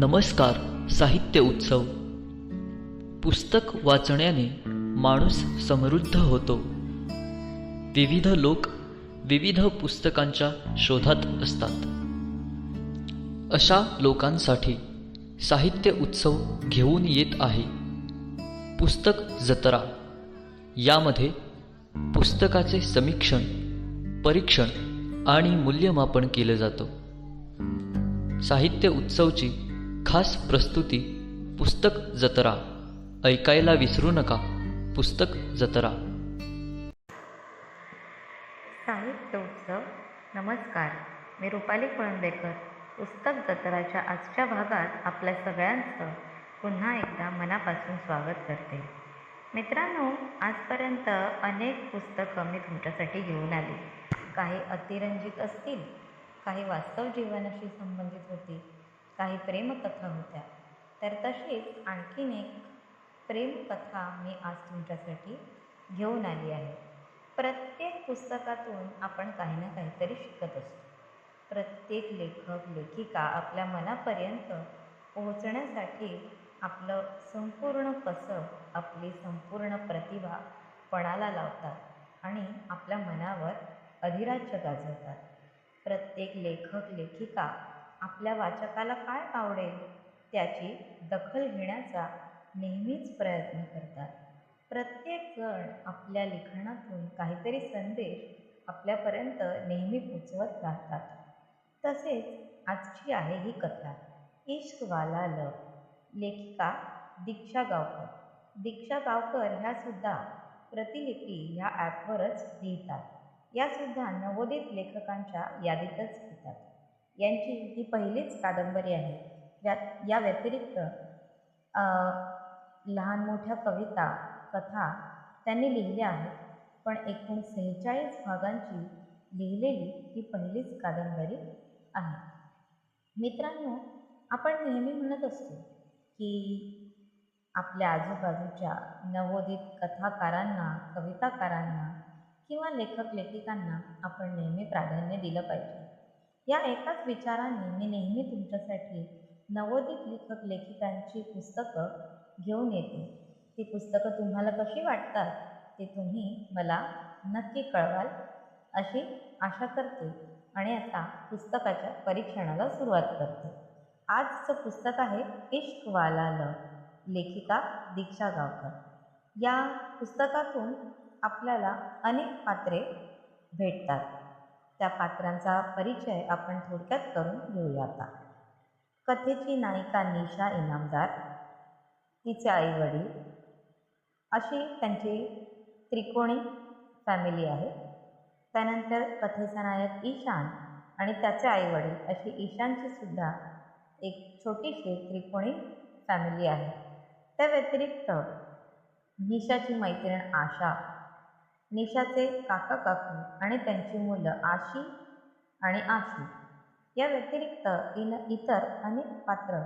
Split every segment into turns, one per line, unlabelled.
नमस्कार साहित्य उत्सव. पुस्तक वाचण्याने माणूस समृद्ध होतो. विविध लोक विविध पुस्तकांच्या शोधात असतात. अशा लोकांसाठी साहित्य उत्सव घेऊन येत आहे. पुस्तक जत्रा. यामध्ये पुस्तकाचे समीक्षण परीक्षण आणि मूल्यमापन केलं जातं. साहित्य उत्सवची खास प्रस्तुती पुस्तक जत्रा. ऐकायला विसरू नका. पुस्तक जत्रा.
साहित्य उत्सव. नमस्कार. मी रुपाली कुळंबेकर. पुस्तक जत्राच्या आजच्या भागात आपल्या सगळ्यांचं पुन्हा एकदा मनापासून स्वागत करते. मित्रांनो आजपर्यंत अनेक पुस्तकं मी तुमच्यासाठी घेऊन आली. काही अतिरंजित असतील काही वास्तव जीवनाशी संबंधित होती काही प्रेमकथा होत्या. तर तशीच आणखीन एक प्रेमकथा मी आज तुमच्यासाठी घेऊन आली आहे. प्रत्येक पुस्तकातून आपण काही ना काहीतरी शिकत असतो. प्रत्येक लेखक लेखिका आपल्या मनापर्यंत पोहोचण्यासाठी आपलं संपूर्ण कसब आपली संपूर्ण प्रतिभा पणाला लावतात आणि आपल्या मनावर अधिराज्य गाजवतात. प्रत्येक लेखक लेखिका आपल्या वाचकाला काय आवडेल त्याची दखल घेण्याचा नेहमीच प्रयत्न करतात. प्रत्येक जण आपल्या लिखाणातून काहीतरी संदेश आपल्यापर्यंत नेहमी पोचवत राहतात. तसेच आजची आहे ही कथा. इश्कवाला लव. लेखिका दीक्षा गावकर. दीक्षा गावकर ह्यासुद्धा प्रतिलिपी ह्या ॲपवरच लिहितात. यासुद्धा नवोदित लेखकांच्या यादीतच येतात. यांची ही पहिलीच कादंबरी आहे. यात या व्यतिरिक्त लहान मोठ्या कविता कथा त्यांनी लिहिल्या आहेत. पण एकूण सेहेचाळीस भागांची लिहिलेली ही पहिलीच कादंबरी आहे. मित्रांनो आपण नेहमी म्हणत असतो की आपल्या आजूबाजूच्या नवोदित कथाकारांना कविताकारांना किंवा लेखक लेखिकांना आपण नेहमी प्राधान्य दिलं पाहिजे. या एकाच विचाराने मी नेहमी तुमच्यासाठी नवोदित लेखक लेखिकांची पुस्तकं घेऊन येते. ती पुस्तकं तुम्हाला कशी वाटतात ते तुम्ही मला नक्की कळवाल अशी आशा करते आणि आता पुस्तकाच्या परीक्षणाला सुरुवात करते. आजचं पुस्तक आहे इश्कवाला ल लेखिका दीक्षा गावकर. या पुस्तकातून आपल्याला अनेक पात्रे भेटतात. त्या पात्रांचा परिचय आपण थोडक्यात करून घेऊया आता. कथेची नायिका निशा इनामदार तिचे आईवडील अशी त्यांची त्रिकोणी फॅमिली आहे. त्यानंतर कथेचा नायक ईशान आणि त्याचे आईवडील अशी ईशानची सुद्धा एक छोटीशी त्रिकोणी फॅमिली आहे. त्या व्यतिरिक्त निशाची मैत्रीण आशा निशाचे काका काकू आणि त्यांची मुलं आशी आणि आशू. या व्यतिरिक्त इन इतर अनेक पात्र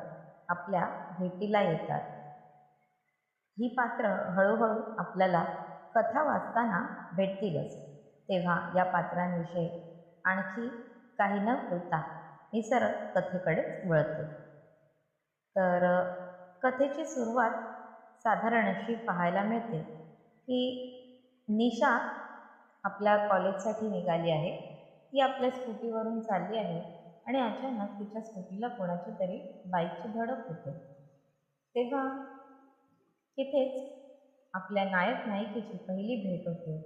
आपल्या भेटीला येतात. ही पात्र हळूहळू आपल्याला कथा वाचताना भेटतीलच. तेव्हा या पात्रांविषयी आणखी काही न बोलता मी सरळ कथेकडेच वळते. तर कथेची सुरुवात साधारण अशी पाहायला मिळते की निशा आपल्या कॉलेजसाठी निघाली आहे. ती आपल्या स्कूटीवरून चालली आहे आणि अचानक तिच्या स्कूटीला कोणाची तरी बाईकची धडक होते. तेव्हा तिथेच आपल्या नायक नायिकेची पहिली भेट होते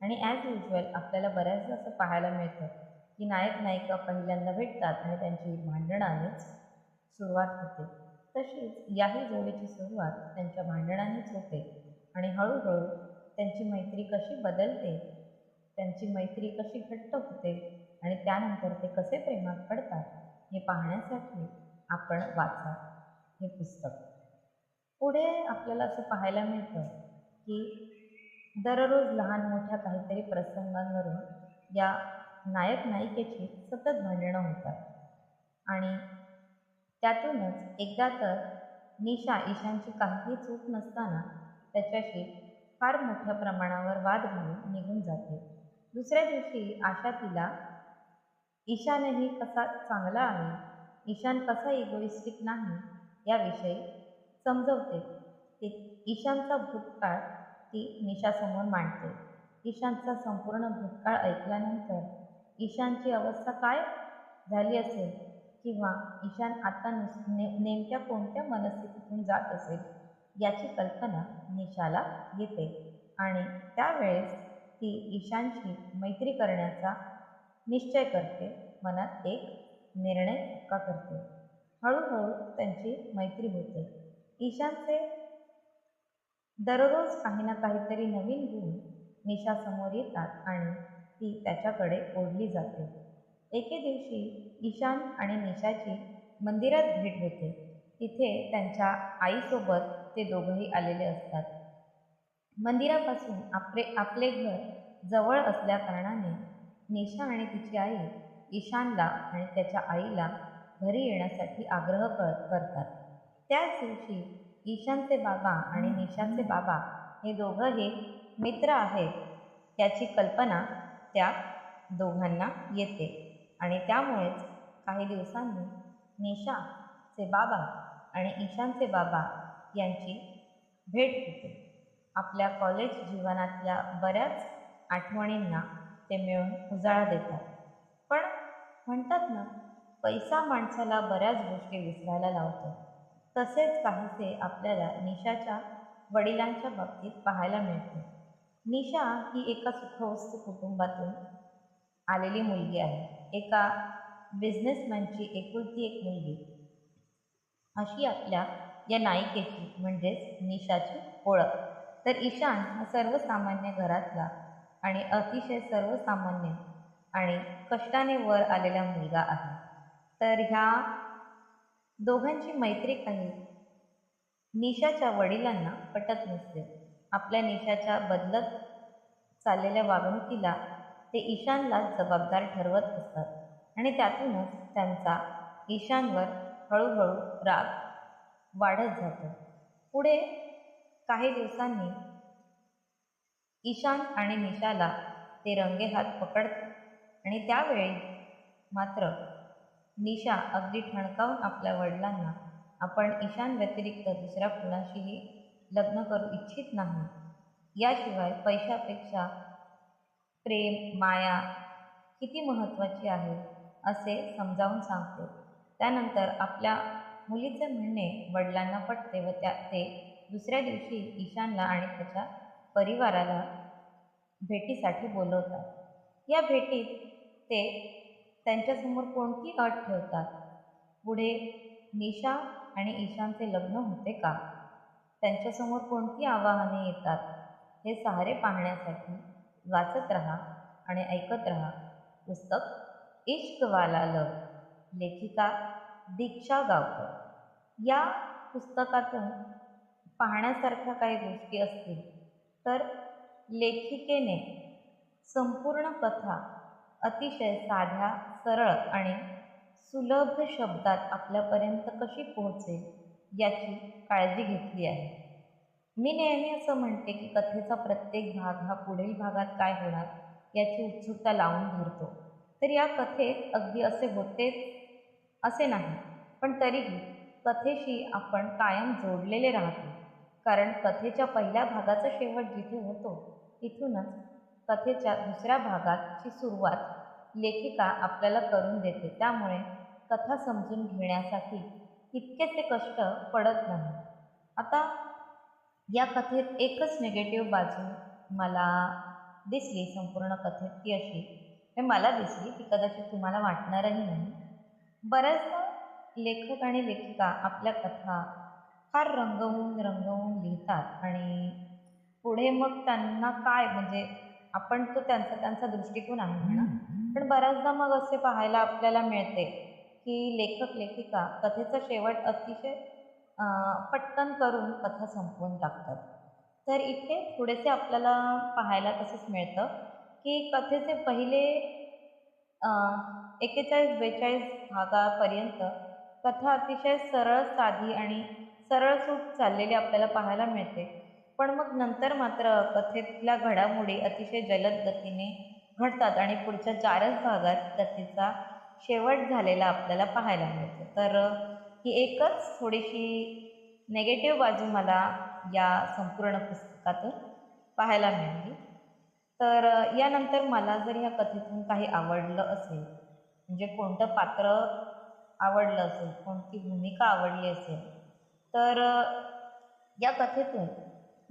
आणि ॲज युजल आपल्याला बऱ्याचदा असं पाहायला मिळतं की नायक नायिका पहिल्यांदा भेटतात आणि त्यांची भांडणानेच सुरुवात होते. तशीच याही जोडीची सुरुवात त्यांच्या भांडणानेच होते आणि हळूहळू त्यांची मैत्री कशी बदलते? त्यांची मैत्री कशी घट्ट होते? आणि त्यानंतर ते कसे प्रेमात पडतात? हे पाहण्यासाठी आपण वाचा हे पुस्तक. पुढे आपल्याला असं पाहायला मिळतं की दररोज लहान मोठ्या काहीतरी प्रसंगांवरून या नायक नायिकेची सतत भांडणं होतात. आणि त्यातूनच एकदा तर निशा ईशांची काहीही चूक नसताना त्याच्याशी फार मोठ्या प्रमाणावर वाद घालून निघून जाते. दुसऱ्या दिवशी आशा तिला ईशानही कसा चांगला आहे? ईशान कसा इगोइस्टिक नाही? याविषयी समजवते. ती ईशानचा भूतकाळ ती निशासमोर मांडते. ईशानचा संपूर्ण भूतकाळ ऐकल्यानंतर ईशानची अवस्था काय झाली असेल? किंवा ईशान आता नुस ने नेमक्या कोणत्या मनस्थितीतून जात असेल? याची कल्पना निशाला येते आणि त्यावेळेस ती ईशानशी मैत्री करण्याचा निश्चय करते मनात एक निर्णय पक्का करते. हळूहळू त्यांची मैत्री होते. ईशानचे दररोज काही ना काहीतरी नवीन गुण निशासमोर येतात आणि ती त्याच्याकडे ओढली जाते. एके दिवशी ईशान आणि निशाची मंदिरात भेट होते. तिथे त्यांच्या आईसोबत ते दोघंही आलेले असतात. मंदिरापासून आपले आपले घर जवळ असल्याकारणाने निशा आणि तिची आई ईशानला आणि त्याच्या आईला घरी येण्यासाठी आग्रह कर करतात. त्याच दिवशी ईशानचे बाबा आणि निशांचे बाबा हे दोघंही मित्र आहेत त्याची कल्पना त्या दोघांना येते आणि त्यामुळेच काही दिवसांनी निशाचे बाबा आणि ईशानचे बाबा यांची भेट होते आपल्या कॉलेज जीवनातल्या बऱ्याच आठवणींना ते मिळून उजाळा देतात. पण म्हणतात ना पैसा माणसाला बऱ्याच गोष्टी विसरायला लावतो. तसेच काहीसे आपल्याला निशाच्या वडिलांच्या बाबतीत पाहायला मिळते. निशा ही एका सुखवस्तू कुटुंबातून आलेली मुलगी आहे. एका बिझनेसमॅनची एकुलती एक मुलगी. अशी आपल्या या नायिकेची म्हणजेच निशाची ओळख. तर ईशान हा सर्वसामान्य घरातला आणि अतिशय सर्वसामान्य आणि कष्टाने वर आलेला मुलगा आहे. तर ह्या दोघांची मैत्री काही निशाच्या वडिलांना पटत नसते. आपल्या निशाच्या बदलत चाललेल्या वागणुकीला ते ईशानला जबाबदार ठरवत असतात आणि त्यातूनच त्यांचा ईशानवर हळूहळू राग वाढत जातो. पुढे काही दिवसांनी ईशान आणि निशाला ते रंगे हात पकडतात आणि त्यावेळी मात्र निशा अगदी ठणकावून आपल्या वडिलांना आपण ईशान व्यतिरिक्त दुसऱ्या कुणाशीही लग्न करू इच्छित नाही. याशिवाय पैशापेक्षा प्रेम माया किती महत्त्वाची आहे असे समजावून सांगतो. त्यानंतर आपल्या मुलीचे म्हणणे वडिलांना पटते व त्या ते दुसऱ्या दिवशी ईशानला आणि त्याच्या परिवाराला भेटीसाठी बोलवतात. या भेटीत ते त्यांच्यासमोर कोणती अट ठेवतात? पुढे निशा आणि ईशानचे लग्न होते का? त्यांच्यासमोर कोणती आव्हाने येतात? हे सहारे पाहण्यासाठी वाचत रहा आणि ऐकत रहा. पुस्तक इश्कवाला लव लेखिका दीक्षा गावकर. या पुस्तकातून पाहण्यासारख्या काही गोष्टी असतील तर लेखिकेने संपूर्ण कथा अतिशय साध्या सरळ आणि सुलभ शब्दात आपल्यापर्यंत कशी पोहोचेल याची काळजी घेतली आहे. मी नेहमी असं म्हणते की कथेचा प्रत्येक भाग हा पुढील भागात काय होणार याची उत्सुकता लावून धरतो. तर या कथेत अगदी असे होतेच असे नाही. पण तरीही कथेशी आपण कायम जोडलेले राहतो. कारण कथेच्या पहिल्या भागाचा शेवट जिथे होतो तिथूनच कथेच्या दुसऱ्या भागाची सुरुवात लेखिका आपल्याला करून देते. त्यामुळे कथा समजून घेण्यासाठी इतकेसे कष्ट पडत नाही. आता या कथेत एकच निगेटिव्ह बाजू मला दिसली संपूर्ण कथेत ती अशी. हे मला दिसली ती कदाचित तुम्हाला वाटणारही नाही. बऱ्याचदा लेखक आणि लेखिका आपल्या कथा फार रंगवून रंगवून लिहितात आणि पुढे मग त्यांना काय म्हणजे आपण तो त्यांचा त्यांचा दृष्टिकोन आहे म्हणा. पण बऱ्याचदा मग असे पाहायला आपल्याला मिळते की लेखक लेखिका कथेचा शेवट अतिशय पटकन करून कथा संपवून टाकतात. तर इथे थोडेसे आपल्याला पाहायला तसंच मिळतं की कथेचे पहिले एकेचाळीस बेचाळीस भागापर्यंत कथा अतिशय सरळ साधी आणि सरळ सूट चाललेली आपल्याला पाहायला मिळते. पण मग नंतर मात्र कथेतल्या घडामोडी अतिशय जलद गतीने घडतात आणि पुढच्या चारच भागात कथेचा शेवट झालेला आपल्याला पाहायला मिळतो. तर ही एकच थोडीशी नेगेटिव्ह बाजू मला या संपूर्ण पुस्तकातून पाहायला मिळाली. तर यानंतर मला जर ह्या कथेतून काही आवडलं असेल म्हणजे कोणतं पात्र आवडलं असेल कोणती भूमिका आवडली असेल. तर या कथेतून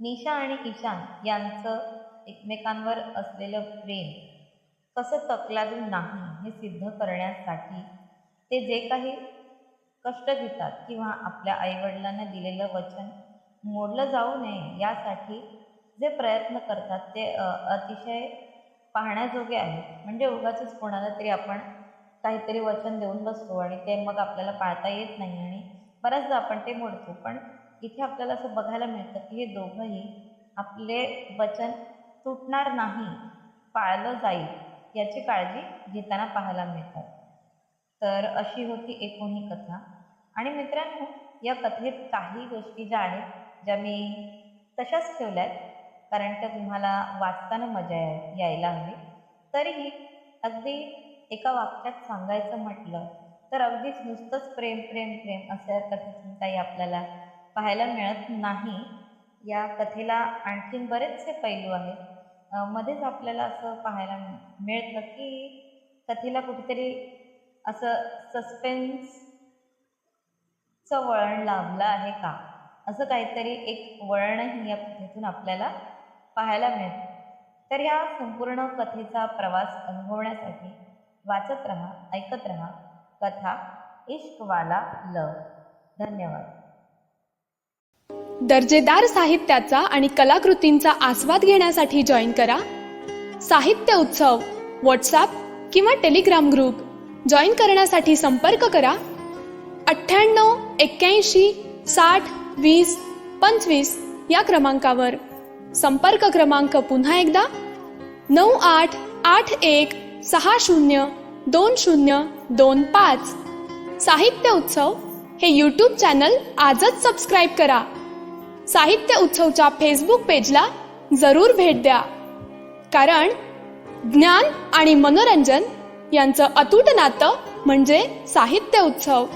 निशा आणि ईशान यांचं एकमेकांवर असलेलं प्रेम कसं तकलादून नाही हे सिद्ध करण्यासाठी ते जे काही कष्ट घेतात किंवा आपल्या आईवडिलांना दिलेलं वचन मोडलं जाऊ नये यासाठी जे प्रयत्न करतात ते अतिशय पाहण्याजोगे आहेत. म्हणजे उगाच कोणाला तरी आपण काहीतरी वचन देऊन बसतो आणि ते मग आपल्याला पाळता येत नाही आणि बऱ्याचदा आपण ते मोडतो. पण इथे आपल्याला असं बघायला मिळतं की हे दोघंही आपले वचन तुटणार नाही पाळलं जाईल याची काळजी घेताना पाहायला मिळतात. तर अशी होती एकूण ही कथा. आणि मित्रांनो या कथेत काही गोष्टी ज्या आहेत ज्या मी तशाच ठेवल्या आहेत कारण त्या तुम्हाला वाचताना मजा याय यायला हवी. तरीही अगदी एका वाक्यात सांगायचं म्हटलं तर अगदीच नुसतंच प्रेम प्रेम प्रेम असे कथेतून काही आपल्याला पाहायला मिळत नाही. या कथेला आणखीन बरेचसे पैलू आहेत. मध्येच आपल्याला असं पाहायला मिळतं की कथेला कुठेतरी असं सस्पेन्सचं वळण लाभलं आहे का? असं काहीतरी एक वळणही या कथेतून आपल्याला पाहायला मिळतं. तर या संपूर्ण कथेचा प्रवास अनुभवण्यासाठी वाचत रहा ऐकत रहा. कथा इश्कवाला लव धन्यवाद.
दर्जेदार साहित्याचा आणि कलाकृतींचा आस्वाद घेण्यासाठी जॉईन करा. साहित्य उत्सव व्हॉट्सॲप किंवा टेलिग्राम ग्रुप. जॉईन करण्यासाठी संपर्क करा. अठ्ठ्याण्णव एक्क्याऐंशी साठ वीस पंचवीस या क्रमांकावर. संपर्क क्रमांक पुन्हा एकदा. नऊ आठ आठ एक सहा शून्य दोन शून्य दोन पाच साहित्य उत्सव हे यूट्यूब चॅनल आजच सबस्क्राईब करा. साहित्य उत्सवच्या फेसबुक पेजला जरूर भेट द्या. कारण ज्ञान आणि मनोरंजन यांचं अतूट नातं म्हणजे साहित्य उत्सव.